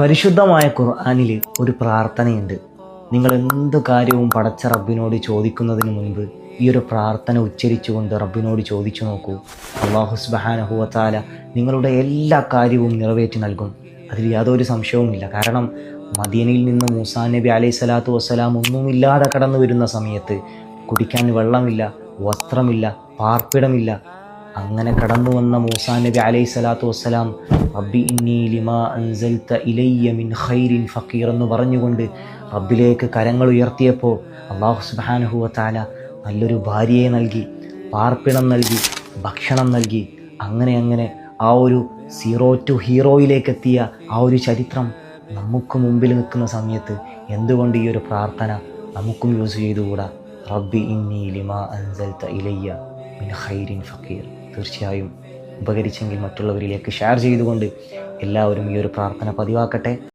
പരിശുദ്ധമായ ഖുർആാനിൽ ഒരു പ്രാർത്ഥനയുണ്ട്. നിങ്ങൾ എന്ത് കാര്യവും പടച്ച റബ്ബിനോട് ചോദിക്കുന്നതിന് മുൻപ് ഈ ഒരു പ്രാർത്ഥന ഉച്ചരിച്ചുകൊണ്ട് റബ്ബിനോട് ചോദിച്ചു നോക്കൂ. അള്ളാഹുസ്ബഹാനഹുവത്താല നിങ്ങളുടെ എല്ലാ കാര്യവും നിറവേറ്റി നൽകും. അതിൽ യാതൊരു സംശയവുമില്ല. കാരണം മദീനയിൽ നിന്ന് മൂസാ നബി അലൈഹി സ്വലാത്തു വസ്സലാം ഒന്നുമില്ലാതെ കടന്നു വരുന്ന സമയത്ത് കുടിക്കാൻ വെള്ളമില്ല വസ്ത്രമില്ല പാർപ്പിടമില്ല അങ്ങനെ കടന്നു വന്ന മൂസാ നബി അലൈഹി സ്വലാത്തു വസ്സലാം റബ്ബി ഇന്നി ലിമാ അൻസൽത ഇലയ്യ മിൻ ഖൈരിൻ ഫക്കീർ എന്ന് പറഞ്ഞുകൊണ്ട് റബ്ബിലേക്ക് കരങ്ങൾ ഉയർത്തിയപ്പോൾ അള്ളാഹു സുബ്ഹാനഹു താല നല്ലൊരു ഭാര്യയെ നൽകി പാർപ്പിണം നൽകി ഭക്ഷണം നൽകി. അങ്ങനെ അങ്ങനെ ആ ഒരു സീറോ ടു ഹീറോയിലേക്ക് എത്തിയ ആ ഒരു ചരിത്രം നമുക്ക് മുമ്പിൽ നിൽക്കുന്ന സമയത്ത് എന്തുകൊണ്ട് ഈ ഒരു പ്രാർത്ഥന നമുക്കും യൂസ് ചെയ്തുകൂടാ? റബ്ബി ഇന്നി ലിമാ അൻസൽത ഇലയ്യ മിൻ ഖൈരിൻ ഫക്കീർ തീർച്ചയായും ഉപകരിച്ചെങ്കിൽ മറ്റുള്ളവരിലേക്ക് ഷെയർ ചെയ്തുകൊണ്ട് എല്ലാവരും ഈ ഒരു പ്രാർത്ഥന പതിവാക്കട്ടെ.